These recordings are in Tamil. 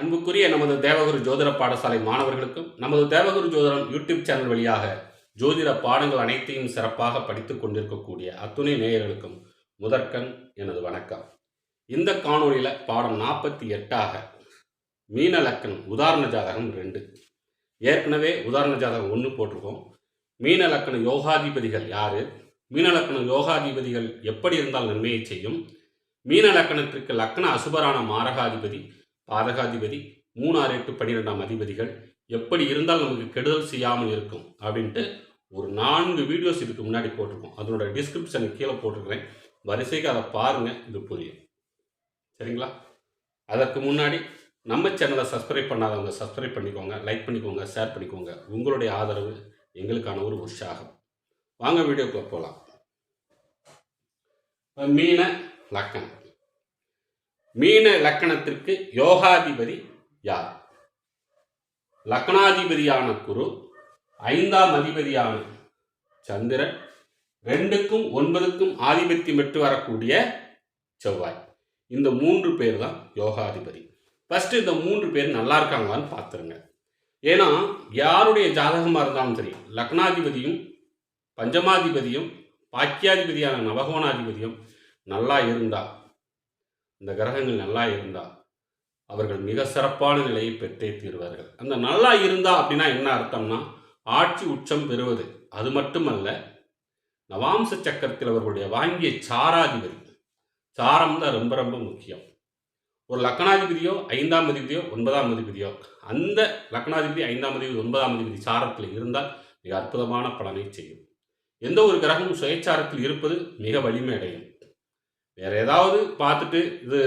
அன்புக்குரிய நமது தேவகுரு ஜோதிட பாடசாலை மாணவர்களுக்கும் நமது தேவகுரு ஜோதிடம் யூடியூப் சேனல் வழியாக ஜோதிட பாடங்கள் அனைத்தையும் சிறப்பாக படித்துக் கொண்டிருக்கக்கூடிய அத்துணை நேயர்களுக்கும் முதற்கண் எனது வணக்கம். இந்த காணொளியில் பாடம் நாற்பத்தி எட்டாக மீன லக்கணம் உதாரண ஜாதகம் ரெண்டு. ஏற்கனவே உதாரண ஜாதகம் ஒன்று போட்டிருக்கோம். மீன லக்கண யோகாதிபதிகள் யார்? மீன லக்கண யோகாதிபதிகள் எப்படி இருந்தால் நன்மையை செய்யும்? மீன லக்கணத்திற்கு லக்கண அசுபரான மாரகாதிபதி பாதகாதிபதி மூணு ஆறு எட்டு பன்னிரெண்டாம் அதிபதிகள் எப்படி இருந்தால் நமக்கு கெடுதல் செய்யாமல் இருக்கும் அப்படின்ட்டு ஒரு நான்கு வீடியோஸ் இதுக்கு முன்னாடி போட்டிருக்கோம். அதனோட டிஸ்கிரிப்ஷனுக்கு கீழே போட்டிருக்கிறேன். வரிசைக்கு அதை பாருங்கள் இது புரியும். சரிங்களா? அதற்கு முன்னாடி நம்ம சேனலை சப்ஸ்கிரைப் பண்ணாதவங்க சப்ஸ்கிரைப் பண்ணிக்கோங்க லைக் பண்ணிக்கோங்க ஷேர் பண்ணிக்கோங்க. உங்களுடைய ஆதரவு எங்களுக்கான ஒரு உற்சாகம். வாங்க வீடியோக்குள்ளே போகலாம் மீன லக்கணம். மீன லக்கணத்திற்கு யோகாதிபதி யார்? லக்னாதிபதியான குரு ஐந்தாம் அதிபதியான சந்திரன் ரெண்டுக்கும் ஒன்பதுக்கும் ஆதிபத்தியம் பெற்று வரக்கூடிய செவ்வாய். இந்த மூன்று பேர் தான் யோகாதிபதி. ஃபர்ஸ்ட் இந்த மூன்று பேர் நல்லா இருக்காங்களான்னு பார்த்துருங்க. ஏன்னா யாருடைய ஜாதகமாக இருந்தாலும் சரி லக்னாதிபதியும் பஞ்சமாதிபதியும் பாக்கியாதிபதியான நவகோணாதிபதியும் நல்லா இருந்தால் இந்த கிரகங்கள் நல்லா இருந்தால் அவர்கள் மிக சிறப்பான நிலையை பெற்றே தீர்வார்கள். அந்த நல்லா இருந்தா அப்படின்னா என்ன அர்த்தம்னா ஆட்சி உச்சம் பெறுவது. அது மட்டுமல்ல நவாம்ச சக்கரத்தில் அவர்களுடைய வாங்கிய சாராதிபதி. சாரம் தான் ரொம்ப ரொம்ப முக்கியம். ஒரு லக்னாதிபதியோ ஐந்தாம் அதிபதியோ ஒன்பதாம் அதிபதியோ அந்த லக்னாதிபதி ஐந்தாம் அதிபதி ஒன்பதாம் அதிபதி சாரத்தில் இருந்தால் மிக அற்புதமான பலனை செய்யும். எந்த ஒரு கிரகமும் சுயச்சாரத்தில் இருப்பது மிக வலிமை அடையும். வேற ஏதாவது பார்த்துட்டு இது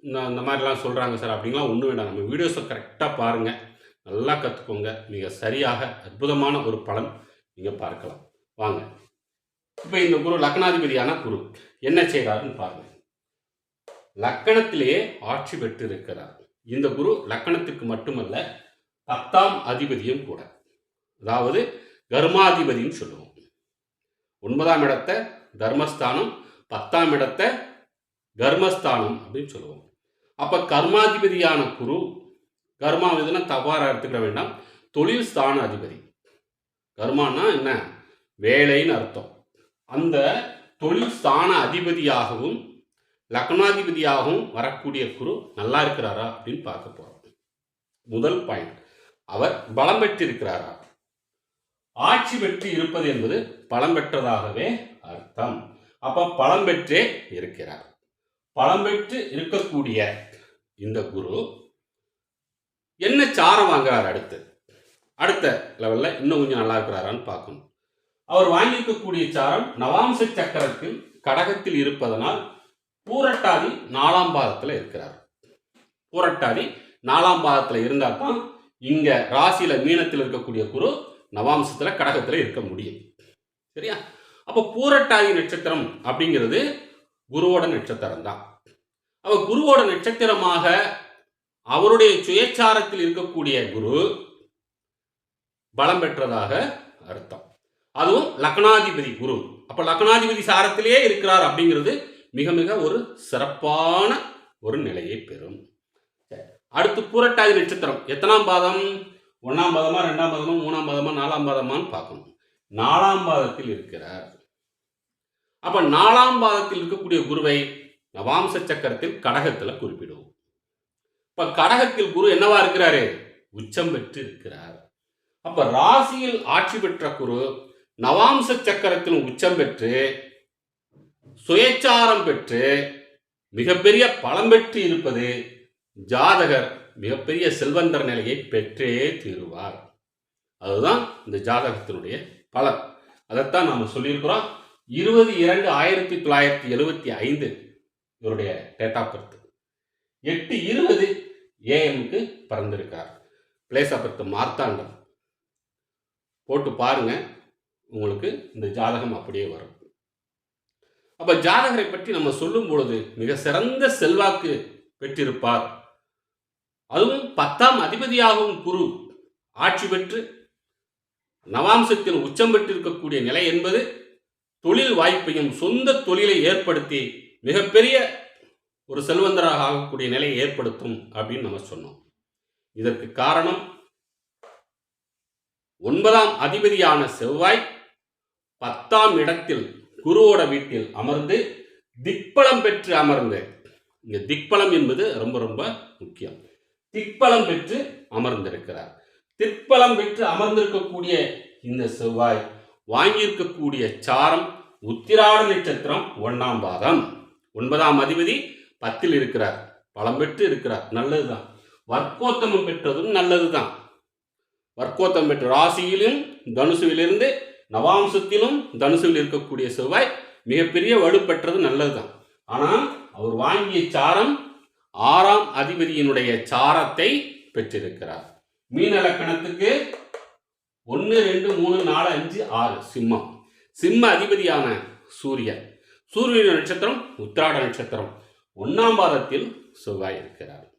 இந்த- இந்த மாதிரிலாம் சொல்கிறாங்க சார் அப்படின்லாம் ஒன்றும் வேண்டாம். நம்ம வீடியோஸை கரெக்டாக பாருங்கள் நல்லா கற்றுக்கோங்க மிக சரியாக அற்புதமான ஒரு பலன் நீங்கள் பார்க்கலாம். வாங்க. இப்போ இந்த குரு லக்னாதிபதியான குரு என்ன செய்கிறாருன்னு பாருங்க. லக்கணத்திலேயே ஆட்சி பெற்று இருக்கிறார் இந்த குரு லக்கணத்துக்கு மட்டுமல்ல பத்தாம் அதிபதியும் கூட. அதாவது கர்மாதிபதின்னு சொல்லுவோம். ஒன்பதாம் இடத்தை தர்மஸ்தானம் பத்தாம் இடத்தை கர்மஸ்தானம் அப்படின்னு சொல்லுவோம். அப்போ கர்மாதிபதியான குரு கர்மாதிபதினா தவறாக எடுத்துக்கிட வேண்டாம். தொழில் ஸ்தான அதிபதி கர்மானா என்ன? வேலைன்னு அர்த்தம். அந்த தொழில் ஸ்தான அதிபதியாகவும் லக்னாதிபதியாகவும் வரக்கூடிய குரு நல்லா இருக்கிறாரா அப்படின்னு பார்க்க போகிறோம் முதல் பாயிண்ட் அவர் பலம் பெற்றிருக்கிறாரா? ஆட்சி பெற்று இருப்பது என்பது பலம் பெற்றதாகவே அர்த்தம். அப்ப பலம் பெற்றே இருக்கிறார். பலம் பெற்று இருக்கக்கூடிய இந்த குரு என்ன சாரம் வாங்குறார் அடுத்து? அடுத்த லெவலில் இன்னும் கொஞ்சம் நல்லா இருக்கிறாரான்னு பார்க்கணும். அவர் வாங்கியிருக்கக்கூடிய சாரம் நவாம்ச சக்கரத்தில் கடகத்தில் இருப்பதனால் பூரட்டாதி நாலாம் பாதத்தில் இருக்கிறார். பூரட்டாதி நாலாம் பாதத்தில் இருந்தால் தான் இங்கே ராசியில் மீனத்தில் இருக்கக்கூடிய குரு நவாம்சத்தில் கடகத்தில் இருக்க முடியும். சரியா? அப்போ பூரட்டாதி நட்சத்திரம் அப்படிங்கிறது குருவோட நட்சத்திரம் தான். அவ குருவோட நட்சத்திரமாக அவருடைய சுயச்சாரத்தில் இருக்கக்கூடிய குரு பலம் பெற்றதாக அர்த்தம். அதுவும் லக்னாதிபதி குரு. அப்ப லக்னாதிபதி சாரத்திலேயே இருக்கிறார் அப்படிங்கிறது மிக மிக ஒரு சிறப்பான ஒரு நிலையை பெறும். அடுத்து பூரட்டாதி நட்சத்திரம். எத்தனாம் பாதம்? ஒன்னாம் பாதமா ரெண்டாம் பாதமா மூணாம் பாதமா நாலாம் பாதமான்னு பார்க்கணும். நாலாம் பாதத்தில் இருக்கிறார். அப்ப நாலாம் பாதத்தில் இருக்கக்கூடிய குருவை நவாம்ச சக்கரத்தில் கடகத்துல குறிப்பிடுவோம். இப்ப கடகத்தில் குரு என்னவா இருக்கிறாரு? உச்சம் பெற்று இருக்கிறார். அப்ப ராசியில் ஆட்சி பெற்ற குரு நவாம்ச சக்கரத்தில் உச்சம் பெற்று சுயச்சாரம் பெற்று மிகப்பெரிய பலம் பெற்று இருப்பது ஜாதகர் மிகப்பெரிய செல்வந்தர் நிலையை பெற்றே தீருவார். அதுதான் இந்த ஜாதகத்தினுடைய பலன். அதைத்தான் நாம் சொல்லியிருக்கிறோம். இருபது இரண்டு ஆயிரத்தி தொள்ளாயிரத்தி எழுபத்தி ஐந்து இவருடைய டேட் ஆஃப் பர்த் எட்டு இருபது ஏஎம்க்கு பிறந்திருக்கார். Place of birth Marthandam. போட்டு பாருங்க உங்களுக்கு இந்த ஜாதகம் அப்படியே வரும். அப்ப ஜாதகரை பற்றி நம்ம சொல்லும் பொழுது மிக சிறந்த செல்வாக்கு பெற்றிருப்பார். அதுவும் பத்தாம் அதிபதியாகவும் குரு ஆட்சி பெற்று நவாம்சத்தில் உச்சம் பெற்றிருக்கக்கூடிய நிலை என்பது தொழில் வாய்ப்பையும் சொந்த தொழிலை ஏற்படுத்தி மிகப்பெரிய ஒரு செல்வந்தராக ஆகக்கூடிய நிலையை ஏற்படுத்தும் அப்படின்னு நம்ம சொன்னோம். இதற்கு காரணம் ஒன்பதாம் அதிபதியான செவ்வாய் பத்தாம் இடத்தில் குருவோட வீட்டில் அமர்ந்து திக்பலம் பெற்று அமர்ந்து. இங்க திக்பலம் என்பது ரொம்ப ரொம்ப முக்கியம். திக்பலம் பெற்று அமர்ந்திருக்கிறார். திக்பலம் பெற்று அமர்ந்திருக்கக்கூடிய இந்த செவ்வாய் வாங்கியிருக்கக்கூடிய சாரம் உத்திராட நட்சத்திரம் ஒன்றாம் பாதம் ஒன்பதாம் அதிபதி பத்தில் இருக்கிறார். பலம் பெற்று இருக்கிறார். நல்லதுதான். வர்க்கோத்தமம் பெற்றதும் நல்லதுதான். வர்க்கோத்தம் பெற்ற ராசியிலும் தனுசுவிலிருந்து நவாம்சத்திலும் தனுசுவில் இருக்கக்கூடிய செவ்வாய் மிகப்பெரிய வலுப்பெற்றது நல்லதுதான். ஆனால் அவர் வாங்கிய சாரம் ஆறாம் அதிபதியினுடைய சாரத்தை பெற்றிருக்கிறார். மீன லக்கணத்துக்கு ஒன்று ரெண்டு மூணு நாலு அஞ்சு ஆறு. சிம்மம். சிம்ம அதிபதியான சூரியன். சூரியன் நட்சத்திரம் உத்திராட நட்சத்திரம். ஒன்றாம் பாதத்தில் செவ்வாய் இருக்கிறார்.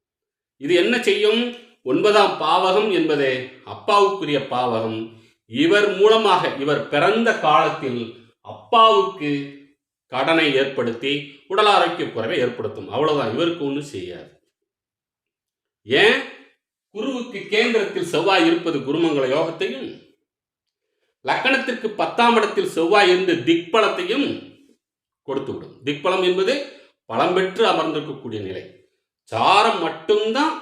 இது என்ன செய்யும்? ஒன்பதாம் பாவகம் என்பது அப்பாவுக்குரிய பாவகம். இவர் மூலமாக இவர் பிறந்த காலத்தில் அப்பாவுக்கு கடனை ஏற்படுத்தி உடல் ஆரோக்கிய குறைவை ஏற்படுத்தும். அவ்வளவுதான். இவருக்கு ஒன்றும் செய்யாது. ஏன்? குருவுக்கு கேந்திரத்தில் செவ்வாய் இருப்பது குருமங்கள யோகத்தையும் லக்கணத்திற்கு பத்தாம் இடத்தில் செவ்வாய் இருந்து திக்பலத்தையும் கொடுத்து விடும் திக்பலம் என்பது பலம் பெற்று அமர்ந்திருக்கக்கூடிய நிலை. சாரம் மட்டும்தான்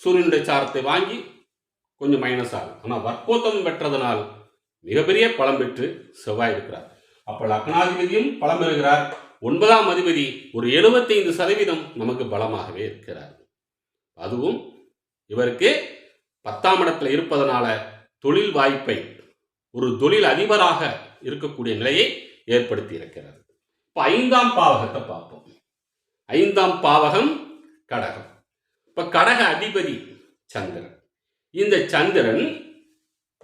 சூரியனுடைய சாரத்தை வாங்கி கொஞ்சம் மைனஸ் ஆகும். ஆனால் வர்க்கோத்தமம் பெற்றதனால் மிகப்பெரிய பலம் பெற்று செவ்வாய் இருக்கிறார். அப்போ லக்னாதிபதியும் பலம் பெறுகிறார். ஒன்பதாம் அதிபதி ஒரு எழுபத்தைந்து சதவீதம் நமக்கு பலமாகவே இருக்கிறார். அதுவும் இவருக்கு பத்தாம் இடத்துல இருப்பதனால தொழில் வாய்ப்பை ஒரு தொழில் அதிபராக இருக்கக்கூடிய நிலையை ஏற்படுத்தி இருக்கிறது இப்போ ஐந்தாம் பாவகத்தை பார்ப்போம். ஐந்தாம் பாவகம் கடகம். இப்போ கடக அதிபதி சந்திரன். இந்த சந்திரன்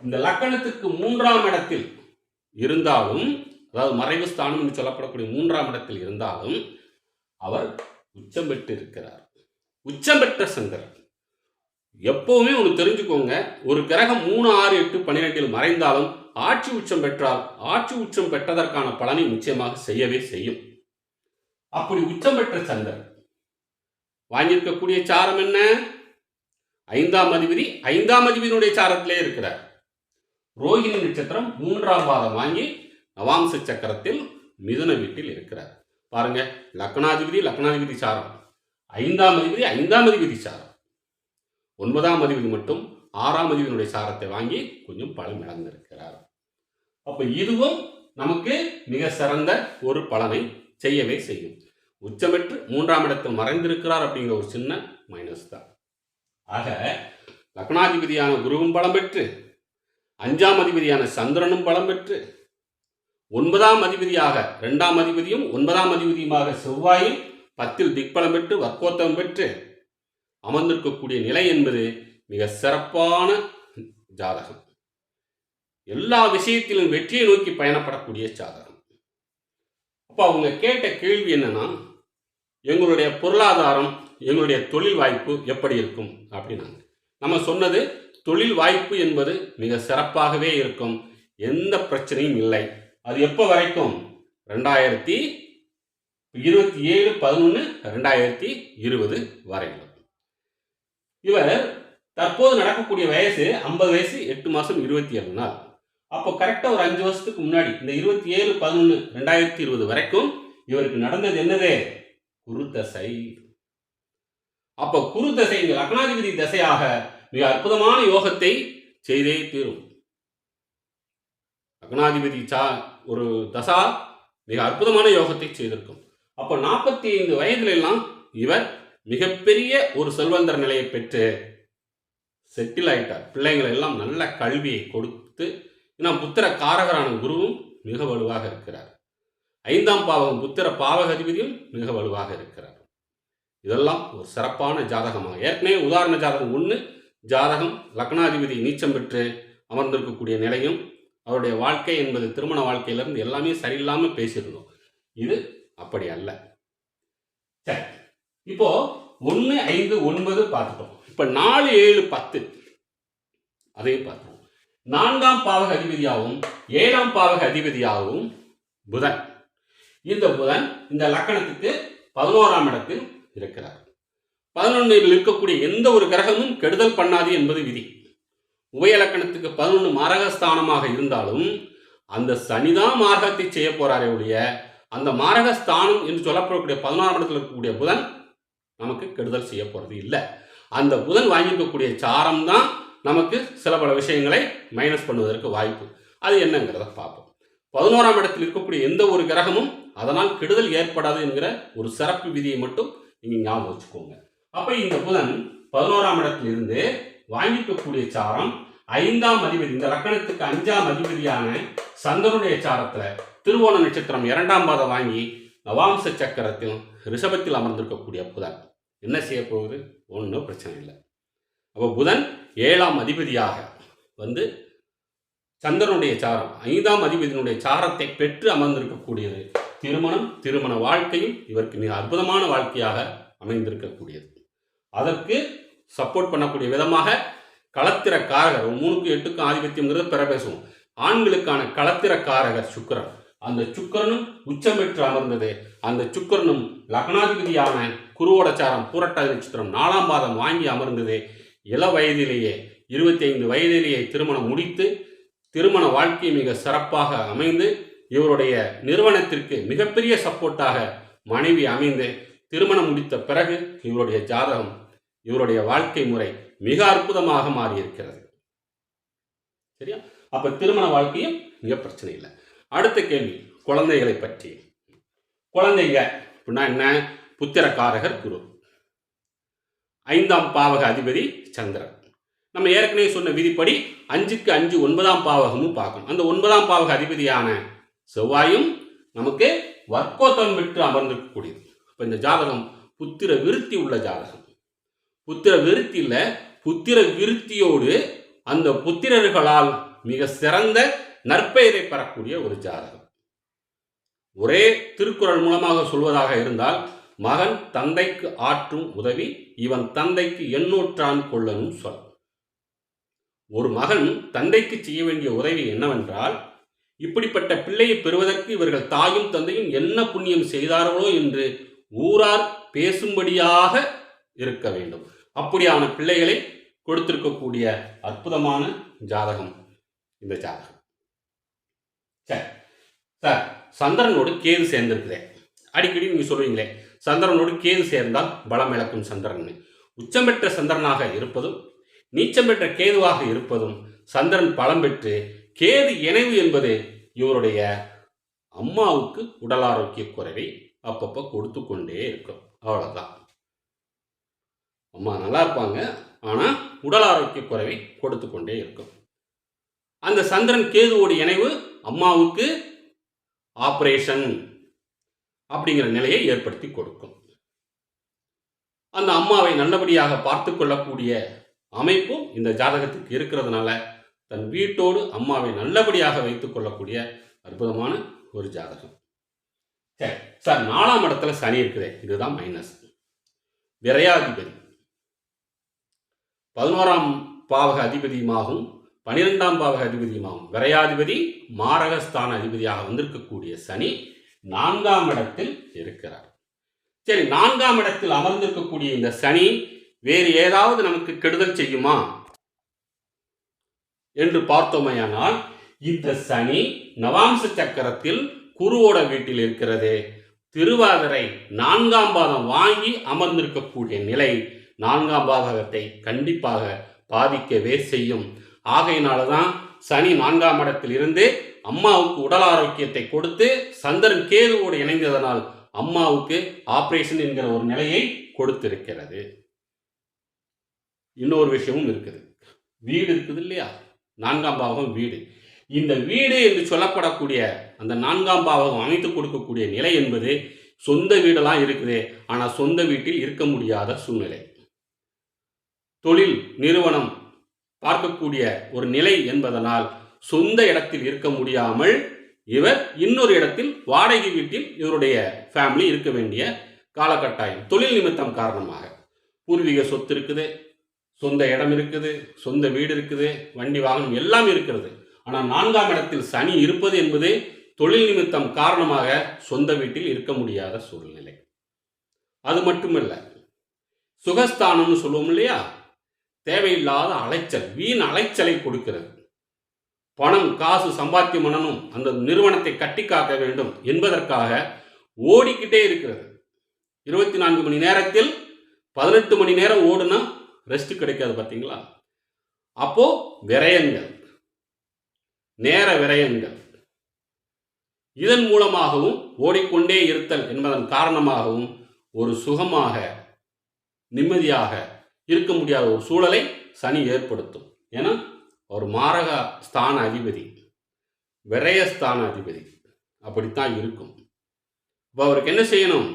இந்த லக்கணத்துக்கு மூன்றாம் இடத்தில் இருந்தாலும் அதாவது மறைவு ஸ்தானம் என்று சொல்லப்படக்கூடிய மூன்றாம் இடத்தில் இருந்தாலும் அவர் உச்சம் பெற்று இருக்கிறார் உச்சம் பெற்ற சந்திரன். எப்பவுமே ஒன்று தெரிஞ்சுக்கோங்க. ஒரு கிரகம் மூணு ஆறு எட்டு பன்னிரெண்டில் மறைந்தாலும் ஆட்சி உச்சம் பெற்றால் ஆட்சி உச்சம் பெற்றதற்கான பலனை நிச்சயமாக செய்யவே செய்யும். அப்படி உச்சம் பெற்ற சந்திரன். வாங்கியிருக்கக்கூடிய சாரம் என்ன? ஐந்தாம் அதிபதி ஐந்தாம் அதிபதியினுடைய சாரத்திலே இருக்கிறார். ரோஹிணி நட்சத்திரம் மூன்றாம் பாதம் வாங்கி நவாம்ச சக்கரத்தில் மிதுன வீட்டில் இருக்கிறார். பாருங்க லக்னாதிபதி லக்னாதிபதி சாரம். ஐந்தாம் அதிபதி ஐந்தாம் அதிபதி சாரம். ஒன்பதாம் அதிபதி மட்டும் ஆறாம் அதிபதியினுடைய சாரத்தை வாங்கி கொஞ்சம் பலம் இழந்திருக்கிறார் அப்ப இதுவும் நமக்கு மிக சிறந்த ஒரு பலனை செய்யவே செய்யும். உச்சமெற்று மூன்றாம் இடத்தில் மறைந்திருக்கிறார் அப்படிங்கிற ஒரு சின்ன மைனஸ் தான். ஆக லக்னாதிபதியான குருவும் பலம் பெற்று அஞ்சாம் அதிபதியான சந்திரனும் பலம் பெற்று ஒன்பதாம் அதிபதியாக இரண்டாம் அதிபதியும் ஒன்பதாம் அதிபதியுமாக செவ்வாயும் பத்தில் திக்பலம் பெற்று வர்க்கோத்தம் பெற்று அமர்ந்திருக்கக்கூடிய நிலை என்பது மிக சிறப்பான ஜாதகம். எல்லா விஷயத்திலும் வெற்றியை நோக்கி பயணப்படக்கூடிய ஜாதகம். அப்போ அவங்க கேட்ட கேள்வி என்னன்னா எங்களுடைய பொருளாதாரம் எங்களுடைய தொழில் வாய்ப்பு எப்படி இருக்கும் அப்படின்னாங்க. நம்ம சொன்னது தொழில் வாய்ப்பு என்பது மிக சிறப்பாகவே இருக்கும். எந்த பிரச்சனையும் இல்லை. அது எப்போ வரைக்கும்? ரெண்டாயிரத்தி இருபத்தி ஏழு பதினொன்று ரெண்டாயிரத்தி இருபது வரைக்கும் இவர் தற்போது நடக்கக்கூடிய வயசு ஐம்பது வயசு எட்டு மாதம் இருபத்தி ஏழு நாள். அப்போ கரெக்டாக ஒரு அஞ்சு வருஷத்துக்கு முன்னாடி இந்த இருபத்தி ஏழு பதினொன்று ரெண்டாயிரத்தி இருபது வரைக்கும் இவருக்கு நடந்தது என்னது? குரு தசை. அப்போ குரு தசை இந்த லக்னாதிபதி தசையாக மிக அற்புதமான யோகத்தை செய்தே தீரும். லக்னாதிபதி சா ஒரு தசா மிக அற்புதமான யோகத்தை செய்திருக்கும். அப்போ நாற்பத்தி ஐந்து வயதுல எல்லாம் இவர் மிகப்பெரிய ஒரு செல்வந்தர் நிலையை பெற்று செட்டில் ஆகிட்டார் பிள்ளைங்களை எல்லாம் நல்ல கல்வியை கொடுத்து ஏன்னா புத்திர காரகரான குருவும் மிக வலுவாக இருக்கிறார். ஐந்தாம் பாவகம் புத்திர பாவக அதிபதியும் மிக வலுவாக இருக்கிறார். இதெல்லாம் ஒரு சிறப்பான ஜாதகமாக. ஏற்கனவே உதாரண ஜாதகம் ஒன்று ஜாதகம் லக்னாதிபதி நீச்சம் பெற்று அமர்ந்திருக்கக்கூடிய நிலையும் அவருடைய வாழ்க்கை என்பது திருமண வாழ்க்கையிலிருந்து எல்லாமே சரியில்லாமல் பேசியிருந்தோம். இது அப்படி அல்ல. சரி. இப்போ ஒன்று ஐந்து ஒன்பது பார்த்துட்டோம். இப்போ நாலு ஏழு பத்து. அதையும் பார்த்துருவோம். நான்காம் பாவக அதிபதியாகவும் ஏழாம் பாவக அதிபதியாகவும் புதன். இந்த புதன் இந்த லக்கணத்துக்கு பதினோராம் இடத்தில் இருக்கிறார். பதினொன்னில் இருக்கக்கூடிய எந்த ஒரு கிரகமும் கெடுதல் பண்ணாது என்பது விதி. உபயலக்கணத்துக்கு பதினொன்று மாரகஸ்தானமாக இருந்தாலும் அந்த சனிதான் மாரகத்தை செய்ய போறாரே ஒழிய அந்த மாரகஸ்தானம் என்று சொல்லப்படக்கூடிய பதினோராம் இடத்தில் இருக்கக்கூடிய புதன் நமக்கு கெடுதல் செய்ய போகிறது இல்லை. அந்த புதன் வாங்கியிருக்கக்கூடிய சாரம் தான் நமக்கு சில பல விஷயங்களை மைனஸ் பண்ணுவதற்கு வாய்ப்பு. அது என்னங்கிறத பார்ப்போம். பதினோராம் இடத்தில் இருக்கக்கூடிய எந்த ஒரு கிரகமும் அதனால் கெடுதல் ஏற்படாது என்கிற ஒரு சிறப்பு விதியை மட்டும் நீங்கள் ஞாபகம் வச்சுக்கோங்க. அப்போ இந்த புதன் பதினோராம் இடத்திலிருந்து வாங்கிக்கக்கூடிய சாரம் ஐந்தாம் அதிபதி இந்த லக்கணத்துக்கு அஞ்சாம் அதிபதியான சந்தனுடைய சாரத்தில் திருவோண நட்சத்திரம் இரண்டாம் பாதம் வாங்கி நவாம்ச சக்கரத்தில் ரிஷபத்தில் அமர்ந்திருக்கக்கூடிய புதன். என்ன செய்ய போகுது? ஒன்றும் பிரச்சனை இல்லை. அப்போ புதன் ஏழாம் அதிபதியாக வந்து சந்திரனுடைய சாரம் ஐந்தாம் அதிபதியினுடைய சாரத்தை பெற்று அமர்ந்திருக்கக்கூடியது. திருமணம் திருமண வாழ்க்கையும் இவருக்கு மிக அற்புதமான வாழ்க்கையாக அமைந்திருக்கக்கூடியது. அதற்கு சப்போர்ட் பண்ணக்கூடிய விதமாக களத்திர காரகர் மூணுக்கு எட்டுக்கும் ஆதிபத்தியம்ங்கிறது பிற பேசுவோம். ஆண்களுக்கான களத்திர காரகர் சுக்கிரன். அந்த சுக்கரனும் உச்சம் பெற்று அமர்ந்தது. அந்த சுக்கரனும் லக்னாதிபதியான குருவோடச்சாரம் பூரட்டாதி நட்சத்திரம் நாலாம் பாதம் வாங்கி அமர்ந்தது. இள வயதிலேயே இருபத்தி ஐந்து வயதிலேயே திருமணம் முடித்து திருமண வாழ்க்கை மிக சிறப்பாக அமைந்து இவருடைய நிறுவனத்திற்கு மிகப்பெரிய சப்போர்ட்டாக மனைவி அமைந்து திருமணம் முடித்த பிறகு இவருடைய ஜாதகம் இவருடைய வாழ்க்கை முறை மிக அற்புதமாக மாறியிருக்கிறது. சரியா? அப்ப திருமண வாழ்க்கையும் மிக பிரச்சனை இல்லை. அடுத்த கேள்வி குழந்தைகளை பற்றி. குழந்தைங்க அப்படின்னா என்ன? புத்திரக்காரகர் குரு. ஐந்தாம் பாவக அதிபதி சந்திரன். நம்ம ஏற்கனவே சொன்ன விதிப்படி அஞ்சுக்கு அஞ்சு ஒன்பதாம் பாவகமும் பார்க்கணும். அந்த ஒன்பதாம் பாவக அதிபதியான செவ்வாயும் நமக்கு வர்க்கோத்தம் விட்டு அமர்ந்திருக்கக்கூடியது. இப்போ இந்த ஜாதகம் புத்திர விருத்தி உள்ள ஜாதகம். புத்திர விருத்தியில் புத்திர விருத்தியோடு அந்த புத்திரர்களால் மிக சிறந்த நற்பெயரை பெறக்கூடிய ஒரு ஜாதகம். ஒரே திருக்குறள் மூலமாக சொல்வதாக இருந்தால் மகன் தந்தைக்கு ஆற்றும் உதவி இவன் தந்தைக்கு எண்ணூற்றான் கொள்ளனும் சொல். ஒரு மகன் தந்தைக்கு செய்ய வேண்டிய உதவி என்னவென்றால் இப்படிப்பட்ட பிள்ளையை பெறுவதற்கு இவர்கள் தாயும் தந்தையும் என்ன புண்ணியம் செய்தார்களோ என்று ஊரார் பேசும்படியாக இருக்க வேண்டும். அப்படியான பிள்ளைகளை கொடுத்திருக்கக்கூடிய அற்புதமான ஜாதகம் இந்த ஜாதகம். சார் சார் சந்திரனோடு கேது சேர்ந்திருக்குதே அடிக்கடி நீங்க சொல்லுவீங்களே சந்திரனோடு கேது சேர்ந்தால் பலம் இழக்கும் சந்திரன். உச்சம் பெற்ற சந்திரனாக இருப்பதும் நீச்சம் பெற்ற கேதுவாக இருப்பதும் சந்திரன் பலம் பெற்று கேது இணைவு என்பது இவருடைய அம்மாவுக்கு உடல் ஆரோக்கிய குறைவை அப்பப்போ கொடுத்து கொண்டே இருக்கும். அவ்வளோதான் அம்மா நல்லா இருப்பாங்க ஆனால் உடல் ஆரோக்கிய குறைவை கொடுத்து கொண்டே இருக்கும். அந்த சந்திரன் கேதுவோட இணைவு அம்மாவுக்கு ஆப்ரேஷன் அப்படிங்கிற நிலையை ஏற்படுத்தி கொடுக்கும். அந்த அம்மாவை நல்லபடியாக பார்த்து கொள்ளக்கூடிய அமைப்பும் இந்த ஜாதகத்துக்கு இருக்கிறதுனால தன் வீட்டோடு அம்மாவை நல்லபடியாக வைத்துக் கொள்ளக்கூடிய அற்புதமான ஒரு ஜாதகம். சரி சார் நாலாம் இடத்துல சனி இருக்குதே இதுதான் மைனஸ் விரையாதிபதி. பதினோராம் பாவக அதிபதியுமாகும் பனிரெண்டாம் பாவக அதிபதியுமாம். விரையாதிபதி மாரகஸ்தான அதிபதியாக வந்திருக்கக்கூடிய சனி நான்காம் இடத்தில் இருக்கிறார். சரி நான்காம் இடத்தில் அமர்ந்திருக்கக்கூடிய இந்த சனி வேறு ஏதாவது நமக்கு கெடுதல் செய்யுமா? என்று பார்த்தோமையானால் இந்த சனி நவாம்ச சக்கரத்தில் குருவோட வீட்டில் இருக்கிறது. திருவாதிரை நான்காம் பாதம் வாங்கி அமர்ந்திருக்கக்கூடிய நிலை நான்காம் பாதகத்தை கண்டிப்பாக பாதிக்கவே செய்யும். ஆகையினால தான் சனி நான்காம் இடத்தில் இருந்து அம்மாவுக்கு உடல் ஆரோக்கியத்தை கொடுத்து சந்திரன் கேதுவோடு இணைந்ததனால் அம்மாவுக்கு ஆப்ரேஷன் என்கிற ஒரு நிலையை கொடுத்திருக்கிறது. இன்னொரு விஷயமும் இருக்குது. வீடு இருக்குது இல்லையா? நான்காம் பாவகம் வீடு. இந்த வீடு என்று சொல்லப்படக்கூடிய அந்த நான்காம் பாவகம் அமைத்து கொடுக்கக்கூடிய நிலை என்பது சொந்த வீடெல்லாம் இருக்குது. ஆனால் சொந்த வீட்டில் இருக்க முடியாத சூழ்நிலை. தொழில் நிறுவனம் பார்க்கக்கூடிய ஒரு நிலை என்பதனால் சொந்த இடத்தில் இருக்க முடியாமல் இவர் இன்னொரு இடத்தில் வாடகை வீட்டில் இவருடைய ஃபேமிலி இருக்க வேண்டிய காலகட்டாயம். தொழில் நிமித்தம் காரணமாக. பூர்வீக சொத்து இருக்குது சொந்த இடம் இருக்குது சொந்த வீடு இருக்குது வண்டி வாகனம் எல்லாம் இருக்கிறது. ஆனால் நான்காம் இடத்தில் சனி இருப்பது என்பது தொழில் நிமித்தம் காரணமாக சொந்த வீட்டில் இருக்க முடியாத சூழ்நிலை. அது மட்டுமல்ல சுகஸ்தானம்னு சொல்லுவோம் இல்லையா? தேவையில்லாத அலைச்சல் வீண் அலைச்சலை கொடுக்கிறது. பணம் காசு சம்பாத்தியம் பண்ணணும் அந்த நிறுவனத்தை கட்டி காக்க வேண்டும் என்பதற்காக ஓடிக்கிட்டே இருக்கிறது. இருபத்தி நான்கு மணி நேரத்தில் பதினெட்டு மணி நேரம் ஓடுனா ரெஸ்ட் கிடைக்காது பார்த்தீங்களா? அப்போ விரயங்கள் நேர விரயங்கள். இதன் மூலமாகவும் ஓடிக்கொண்டே இருத்தல் என்பதன் காரணமாகவும் ஒரு சுகமாக நிம்மதியாக இருக்க முடியாத ஒரு சூழலை சனி ஏற்படுத்தும். ஏன்னா அவர் மாரக ஸ்தான அதிபதி. விரயஸ்தான அதிபதி. அப்படித்தான் இருக்கும். இப்போ அவருக்கு என்ன செய்யணும்?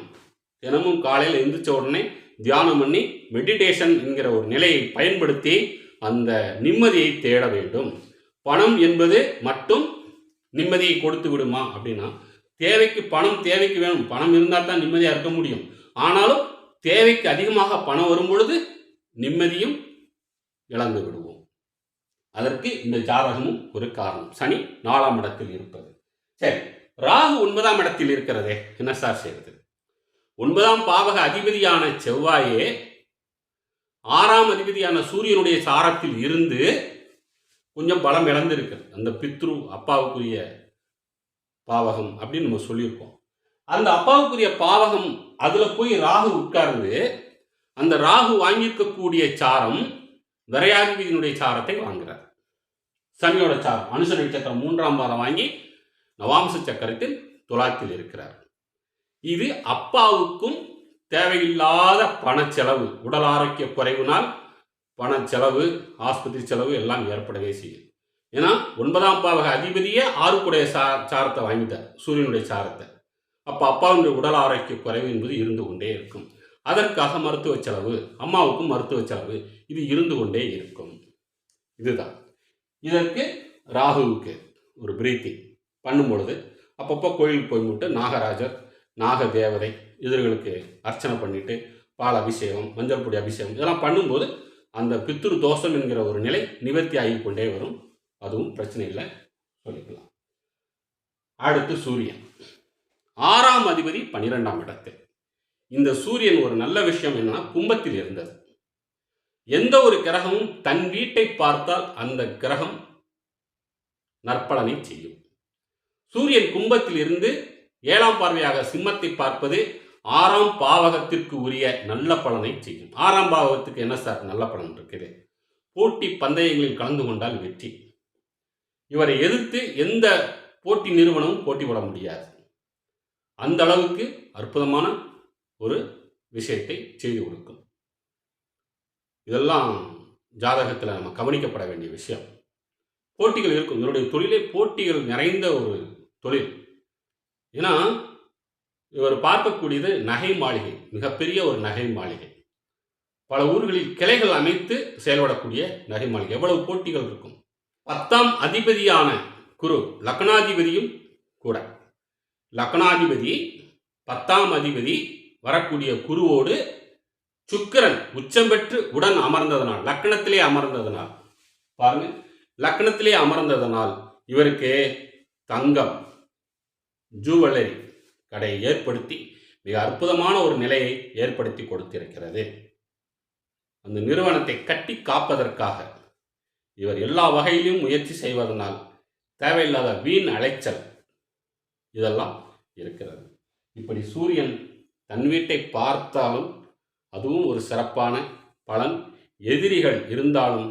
தினமும் காலையில் எந்திரிச்ச உடனே தியானம் பண்ணி மெடிடேஷன் என்கிற ஒரு நிலையை பயன்படுத்தி அந்த நிம்மதியை தேட வேண்டும். பணம் என்பது மட்டும் நிம்மதியை கொடுத்து விடுமா அப்படின்னா தேவைக்கு பணம் தேவைக்கு வேணும். பணம் இருந்தால் தான் நிம்மதியாக இருக்க முடியும். ஆனாலும் தேவைக்கு அதிகமாக பணம் வரும் பொழுது நிம்மதியும் இழந்து விடுவோம். அதற்கு இந்த ஜாதகமும் ஒரு காரணம். சனி நாலாம் இடத்தில் இருப்பது. சரி ராகு ஒன்பதாம் இடத்தில் இருக்கிறதே. என்ன சார் செய்வது? ஒன்பதாம் பாவக அதிபதியான செவ்வாயே ஆறாம் அதிபதியான சூரியனுடைய சாரத்தில் இருந்து கொஞ்சம் பலம் இழந்திருக்கிறது. அந்த பித்ரு அப்பாவுக்குரிய பாவகம் அப்படின்னு நம்ம சொல்லியிருக்கோம். அந்த அப்பாவுக்குரிய பாவகம் அதில் போய் ராகு உட்கார்ந்து அந்த ராகு வாங்கியிருக்கக்கூடிய சாரம் விரையாதிபதியினுடைய சாரத்தை வாங்குறார். சனியோட சாரம் அனுச நட்சத்திரம் மூன்றாம் பாதம் வாங்கி நவாம்ச சக்கரத்தில் துலாத்தில் இருக்கிறார். இது அப்பாவுக்கும் தேவையில்லாத பணச்செலவு உடல் ஆரோக்கிய குறைவினால் பணச்செலவு ஆஸ்பத்திரி செலவு எல்லாம் ஏற்படவே செய்யும். ஏன்னா ஒன்பதாம் பாவக அதிபதியே ஆறுக்குடைய சா சாரத்தை வாங்கிட்டார் சூரியனுடைய சாரத்தை. அப்போ அப்பாவுடைய உடல் ஆரோக்கிய குறைவு என்பது இருந்து கொண்டே இருக்கும். அதற்காக மருத்துவ செலவு அம்மாவுக்கும் மருத்துவ செலவு இது இருந்து கொண்டே இருக்கும். இதுதான். இதற்கு ராகுவுக்கு ஒரு பிரீத்திங் பண்ணும் பொழுது அப்பப்போ கோயிலுக்கு போய் விட்டு நாகராஜர் நாக தேவதை இதர்களுக்கு அர்ச்சனை பண்ணிட்டு பால் அபிஷேகம் மஞ்சள் பொடி அபிஷேகம் இதெல்லாம் பண்ணும்போது அந்த பித்ரு தோஷம் என்கிற ஒரு நிலை நிவர்த்தி ஆகி கொண்டே வரும். அதுவும் பிரச்சனை இல்லை. சொல்லிக்கலாம். அடுத்து சூரியன். ஆறாம் அதிபதி பன்னிரெண்டாம் இடத்தில். இந்த சூரியன் ஒரு நல்ல விஷயம் என்னன்னா கும்பத்தில் இருந்தது. எந்த ஒரு கிரகமும் தன் வீட்டை பார்த்தால் அந்த கிரகம் நற்பலனை செய்யும். சூரியன் கும்பத்தில் இருந்து ஏழாம் பார்வையாக சிம்மத்தை பார்ப்பது ஆறாம் பாவகத்திற்கு உரிய நல்ல பலனை செய்யும். ஆறாம் பாவகத்துக்கு என்ன சார் நல்ல பலன் இருக்குது போட்டி பந்தயங்களில் கலந்து கொண்டால் வெற்றி. இவரை எதிர்த்து எந்த போட்டி நிறுவனமும் போட்டி போட முடியாது. அந்த அளவுக்கு அற்புதமான ஒரு விஷயத்தை செய்து கொடுக்கும். இதெல்லாம் ஜாதகத்தில் நம்ம கவனிக்கப்பட வேண்டிய விஷயம். போட்டிகள் இருக்கும். இவருடைய தொழிலே போட்டிகள் நிறைந்த ஒரு தொழில். ஏன்னா இவர் பார்க்கக்கூடியது நகை மாளிகை மிகப்பெரிய ஒரு நகை மாளிகை. பல ஊர்களில் கிளைகள் அமைத்து செயல்படக்கூடிய நகை மாளிகை. எவ்வளவு போட்டிகள் இருக்கும். பத்தாம் அதிபதியான குரு லக்னாதிபதியும் கூட. லக்னாதிபதி பத்தாம் அதிபதி வரக்கூடிய குருவோடு சுக்கிரன் உச்சம் பெற்று உடன் அமர்ந்ததனால் லக்னத்திலே அமர்ந்ததனால் பாருங்க லக்னத்திலே அமர்ந்ததனால் இவருக்கு தங்கம் ஜூவல்லரி கடையை ஏற்படுத்தி மிக அற்புதமான ஒரு நிலையை ஏற்படுத்தி கொடுத்திருக்கிறது. அந்த நிறுவனத்தை கட்டி காப்பதற்காக இவர் எல்லா வகையிலும் முயற்சி செய்வதனால் தேவையில்லாத வீண் அலைச்சல் இதெல்லாம் இருக்கிறது. இப்படி சூரியன் தன் வீட்டை பார்த்தாலும் அதுவும் ஒரு சிறப்பான பலன். எதிரிகள் இருந்தாலும்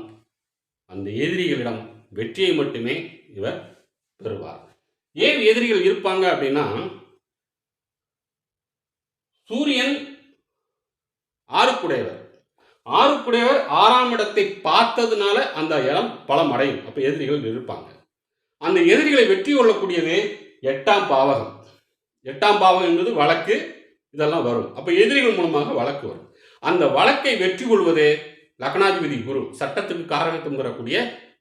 அந்த எதிரிகளிடம் வெற்றியை மட்டுமே இவர் பெறுவார். ஏன் எதிரிகள் இருப்பாங்க அப்படின்னா சூரியன் ஆறுக்குடையவர். ஆறுக்குடையவர் ஆறாம் இடத்தை பார்த்ததுனால அந்த இடம் பலம் அடையும் அப்போ எதிரிகள் இருப்பாங்க. அந்த எதிரிகளை வெற்றி கொள்ளக்கூடியது எட்டாம் பாவகம். எட்டாம் பாவகம் என்பது வழக்கு. இதெல்லாம் வரும். அப்போ எதிரிகள் மூலமாக வழக்கு வரும். அந்த வழக்கை வெற்றி கொள்வதே லக்னாதிபதி குரு சட்டத்துக்கு காரணத்தும் தரக்கூடிய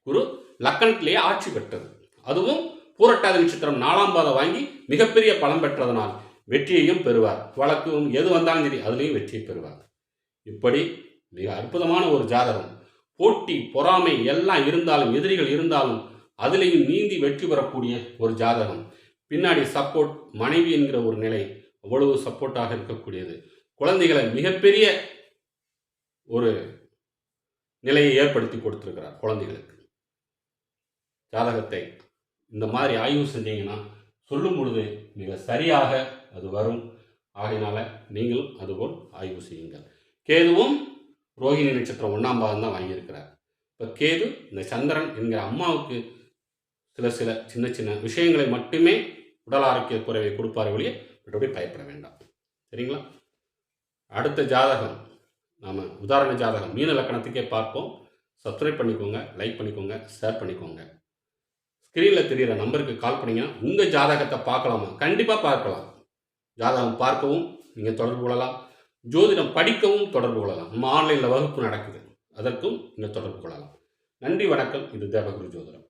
குரு லக்கணத்திலேயே ஆட்சி பெற்றது. அதுவும் பூரட்டாதி நட்சத்திரம் நாலாம் பாதை வாங்கி மிகப்பெரிய பலம் பெற்றதனால் வெற்றியையும் பெறுவார். வழக்கும் எது வந்தாலும் சரி அதுலேயும் வெற்றியை பெறுவார். இப்படி மிக அற்புதமான ஒரு ஜாதகம். போட்டி பொறாமை எல்லாம் இருந்தாலும் எதிரிகள் இருந்தாலும் அதுலேயும் நீந்தி வெற்றி பெறக்கூடிய ஒரு ஜாதகம். பின்னாடி சப்போர்ட் மனைவி என்கிற ஒரு நிலை. அவ்வளவு சப்போர்ட்டாக இருக்கக்கூடியது. குழந்தைகளை மிகப்பெரிய ஒரு நிலையை ஏற்படுத்தி கொடுத்துருக்கிறார் குழந்தைகளுக்கு. ஜாதகத்தை இந்த மாதிரி ஆய்வு செஞ்சீங்கன்னா சொல்லும் பொழுது மிக சரியாக அது வரும். ஆகையினால நீங்களும் அதுபோல் ஆய்வு செய்யுங்கள். கேதுவும் ரோஹிணி நட்சத்திரம் ஒன்றாம் பாதம் தான் வாங்கியிருக்கிறார். இப்போ கேது இந்த சந்திரன் என்கிற அம்மாவுக்கு சில சில சின்ன சின்ன விஷயங்களை மட்டுமே உடல் ஆரோக்கிய குறைவை கொடுப்பார் வழியே மற்றபடி பயப்பட வேண்டாம். சரிங்களா? அடுத்த ஜாதகம். நாம் உதாரண ஜாதகம். மீன லக்கணத்துக்கே பார்ப்போம். சப்ஸ்கிரைப் பண்ணிக்கோங்க லைக் பண்ணிக்கோங்க ஷேர் பண்ணிக்கோங்க. ஸ்க்ரீனில் தெரிகிற நம்பருக்கு கால் பண்ணிங்கன்னா உங்கள் ஜாதகத்தை பார்க்கலாமா? கண்டிப்பாக பார்க்கலாம். ஜாதகம் பார்க்கவும் நீங்கள் தொடர்பு கொள்ளலாம். ஜோதிடம் படிக்கவும் தொடர்பு கொள்ளலாம். நம்ம ஆன்லைனில் வகுப்பு நடக்குது. அதற்கும் நீங்கள் தொடர்பு கொள்ளலாம். நன்றி வணக்கம். இது தேவகுரு ஜோதிடம்.